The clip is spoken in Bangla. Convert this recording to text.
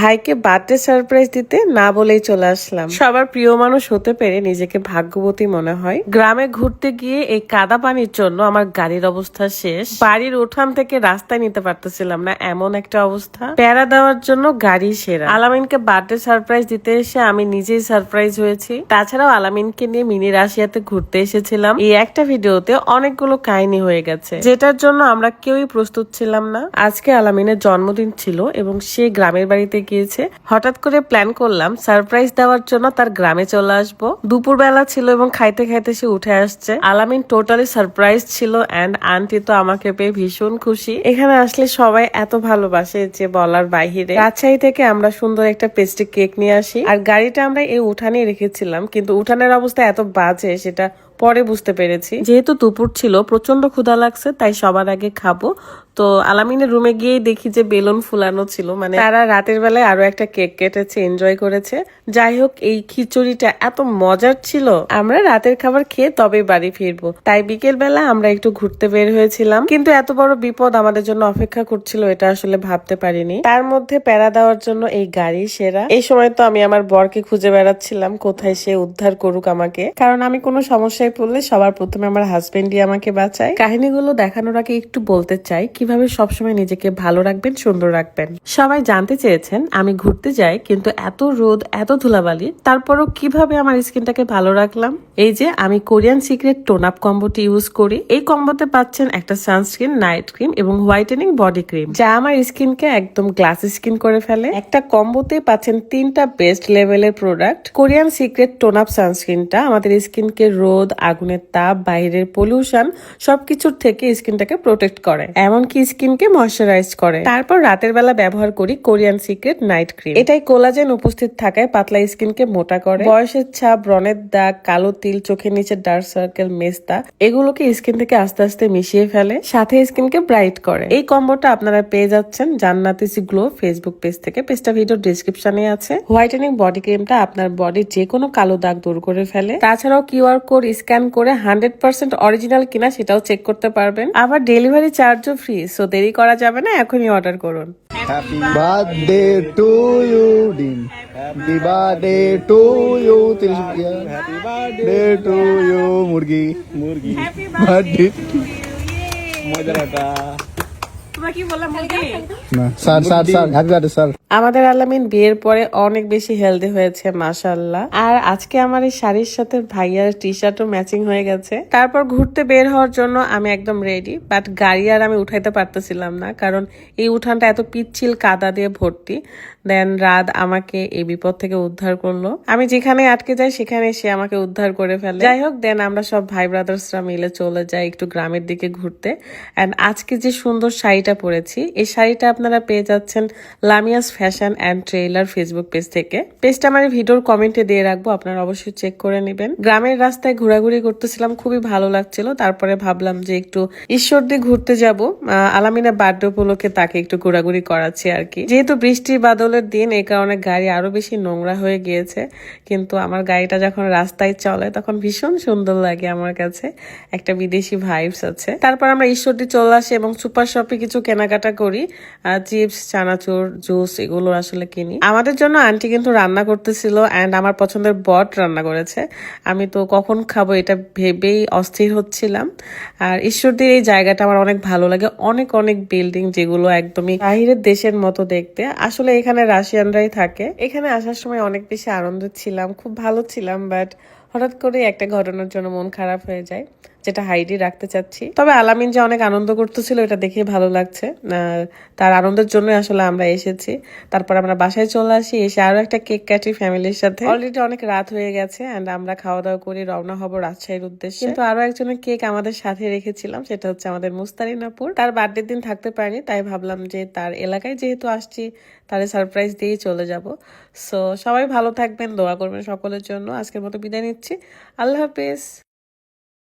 ভাইকে বার্থডে সারপ্রাইজ দিতে না বলেই চলে আসলাম। সবার প্রিয় মানুষ হতে পেরে নিজেকে ভাগ্যবতী মনে হয়। গ্রামে ঘুরতে গিয়ে এই কাদা পানির জন্য আমার গাড়ির অবস্থা শেষ। বাড়ির উঠান থেকে রাস্তায় নিতে পারতেছিলাম না, এমন একটা অবস্থা। প্যারা দেওয়ার জন্য গাড়ি সেরা। আলামিনকে বার্থডে সারপ্রাইজ দিতে এসে আমি নিজেই সারপ্রাইজ হয়েছি। তাছাড়াও আলামিনকে নিয়ে মিনি রাশিয়াতে ঘুরতে এসেছিলাম। এই একটা ভিডিওতে অনেকগুলো কাহিনী হয়ে গেছে, যেটার জন্য আমরা কেউই প্রস্তুত ছিলাম না। আজকে আলামিনের জন্মদিন ছিল এবং সে গ্রামের বাড়িতে গিয়েছে। হঠাৎ করে প্ল্যান করলাম সারপ্রাইজ দেওয়ার জন্য তার গ্রামে চলে আসব। দুপুরবেলা ছিল এবং খাইতে খাইতে সে উঠে আসছে। আলামিন টোটালি সারপ্রাইজ ছিল অ্যান্ড আন্টি তো আমাকে পেয়ে ভীষণ খুশি। এখানে আসলে সবাই এত ভালোবাসে যে বলার বাহিরে। রাজশাহী থেকে আমরা সুন্দর একটা পেস্ট্রি কেক নিয়ে আসি। আর গাড়িটা আমরা এই উঠানে রেখেছিলাম, কিন্তু উঠানের অবস্থা এত বাজে, সেটা পরে বুঝতে পেরেছি। যেহেতু দুপুর ছিল প্রচণ্ড ক্ষুধা লাগছে, তাই সবার আগে খাব। তো আলামিনের রুমে গিয়ে দেখি যে বেলুন ফুলানো ছিল মানে তারা রাতের বেলায় আরও একটা কেক কেটেছে এনজয় করেছে। যাই হোক, এই খিচুড়িটা এত মজার ছিল। আমরা রাতের খাবার খেয়ে তবে বাড়ি ফিরবো। তাই বিকেল বেলা আমরা একটু ঘুরতে বের হয়েছিলাম। কিন্তু এত বড় বিপদ আমাদের জন্য অপেক্ষা করছিল, এটা আসলে ভাবতে পারিনি। তার মধ্যে প্যারা দেওয়ার জন্য এই গাড়ি সেরা। এই সময় তো আমি আমার বরকে খুঁজে বেড়াচ্ছিলাম, কোথায় সে উদ্ধার করুক আমাকে। কারণ আমি কোনো সমস্যায় পড়লে সবার প্রথমে আমার হাজবেন্ডই আমাকে বাঁচায়। কাহিনীগুলো দেখানোর আগে একটু বলতে চাই, কীভাবে সবসময় নিজেকে ভালো রাখবেন, সুন্দর রাখবেন? সবাই জানতে চেয়েছেন, আমি ঘুরতে যাই, কিন্তু এত রোদ, এত ধুলাবালি, তারপরও কীভাবে আমার স্কিনটাকে ভালো রাখলাম? এই যে আমি কোরিয়ান সিক্রেট টোন আপ কম্বোটি ইউজ করি। এই কম্বোতে পাচ্ছেন একটা সানস্ক্রিন, নাইট ক্রিম এবং হোয়াইটেনিং বডি ক্রিম, যা আমার স্কিনকে একদম গ্লাস স্কিন করে ফেলে। একটা কম্বোতে পাচ্ছেন তিনটা বেস্ট লেভেলের product. Korean secret tone up সানস্ক্রিনটা আমাদের স্কিনকে রোদ, আগুনের তাপ, বাইরের পলিউশন সবকিছুর থেকে স্কিনটাকে প্রোটেক্ট করে, এমনকি স্কিনকে ময়শ্চারাইজ করে। তারপর রাতের বেলা ব্যবহার করি কোরিয়ান সিক্রেট নাইট ক্রিম। এটাই কোলাজেন উপস্থিত থাকায় পাতলা স্কিনকে মোটা করে। বয়সের ছাপ ব্রণের দাগ, কালো তিল চোখের নিচে ডার্ক সার্কেল মেস্তা এগুলোকে স্কিন থেকে আস্তে আস্তে মিশিয়ে ফেলে, সাথে স্কিনকে ব্রাইট করে। এই কম্বোটা আপনারা পেয়ে যাচ্ছেন জান্নাতিসি গ্লো ফেসবুক পেজ থেকে। পেজটা ভিডিও ডিসক্রিপশনে আছে। হোয়াইটেনিং বডি ক্রিমটা আপনার বডির যে কোনো কালো দাগ দূর করে ফেলে। তাছাড়াও কিউআর কোড স্ক্যান করে হান্ড্রেড পার্সেন্ট অরিজিনাল কিনা সেটাও চেক করতে পারবেন। আবার ডেলিভারি চার্জও ফ্রি সো দেরি করা যাবে না, এখনই অর্ডার করুন। Happy birthday to you, Dean. Happy birthday to you, Tirish Bhaiya. Happy birthday to you, Murgi. Murgi. Happy birthday to you. Yay. मज़ा आता আমাদের আলামিন বিয়ের পরে অনেক বেশি হেলদি হয়েছে মাশাল্লাহ আর আজকে আমার এই শাড়ির সাথে ভাইয়ার টি শার্টও ম্যাচিং হয়ে গেছে। তারপর ঘুরতে বের হওয়ার জন্য আমি একদম রেডি বাট গাড়ি আর আমি উঠাইতে পারতেছিলাম না কারণ এই উঠানটা এত পিচ্ছিল কাদা দিয়ে ভর্তি। দেন রাত আমাকে এই বিপদ থেকে উদ্ধার করল। আমি যেখানে আটকে যাই সেখানে সে আমাকে উদ্ধার করে ফেলে। যাই হোক দেন আমরা সব ভাই ব্রাদার্সরা মিলে চলে যাই একটু গ্রামের দিকে ঘুরতে। অ্যান্ড আজকে যে সুন্দর শাড়িটা পরেছি। এই শাড়িটা আপনারা পেয়ে যাচ্ছেন Lamia's fashion and tailor Facebook page থেকে। পেজটা আমার ভিডিওর কমেন্টে দিয়ে রাখব, আপনারা অবশ্যই চেক করে নেবেন। গ্রামের রাস্তায় ঘোরাঘুরি করতেছিলাম, খুবই ভালো লাগছিল। তারপরে ভাবলাম যে একটু ঈশ্বর দিয়ে ঘুরতে যাব। আলামিনা বার্থডে উপলক্ষে তাকে একটু ঘোরাঘুরি করাচ্ছি আর কি। যেহেতু বৃষ্টি বাদলের দিন এই কারণে গাড়ি আরও বেশি নোংরা হয়ে গিয়েছে। কিন্তু আমার গাড়িটা যখন রাস্তায় চলে, তখন ভীষণ সুন্দর লাগে আমার কাছে। একটা বিদেশি ভাইবস আছে। তারপর আমরা ঈশ্বরদী চলে আসি এবং সুপার শপে কিছু কেনাকাটা করি চিপস, চানাচুর, জুস এগুলো আসলে কিনি। আমাদের জন্য আন্টি কিন্তু রান্না করতেছিল অ্যান্ড আমার পছন্দের বট রান্না করেছে। আমি তো কখন খাব এটা ভেবেই অস্থির হচ্ছিলাম। আর ঈশ্বরদীর এই জায়গাটা আমার অনেক ভালো লাগে। অনেক অনেক বিল্ডিং যেগুলো একদমই বাহিরের দেশের মতো দেখতে। আসলে এখানে রাশিয়ানরাই থাকে। এখানে আসার সময় অনেক বেশি আনন্দ ছিলাম, খুব ভালো ছিলাম বাট হঠাৎ করে একটা ঘটনার জন্য মন খারাপ হয়ে যায়, যেটা হাইডি রাখতে চাচ্ছি। তবে আলামিন যে অনেক আনন্দ করতেছিল, এটা দেখে ভালো লাগছে। তার আনন্দের জন্য আসলে আমরা এসেছি। তারপর আমরা বাসায় চলে আসি, এসে আরও একটা কেক কাটি ফ্যামিলির সাথে। অলরেডি অনেক রাত হয়ে গেছে এন্ড আমরা খাওয়া দাওয়া করে রওনা হব রাজশাহীর উদ্দেশ্যে। কিন্তু আরও একজনের কেক আমাদের সাথে রেখেছিলাম, সেটা হচ্ছে আমাদের মুস্তারিনাপুর। তার বার্থডে দিন থাকতে পারিনি, তাই ভাবলাম যে তার এলাকায় যেহেতু আসছি তাহলে সারপ্রাইজ দিয়েই চলে যাব। সো সবাই ভালো থাকবেন, দোয়া করবেন সকলের জন্য। আজকের মতো বিদায় আল্লাহ হাফেজ।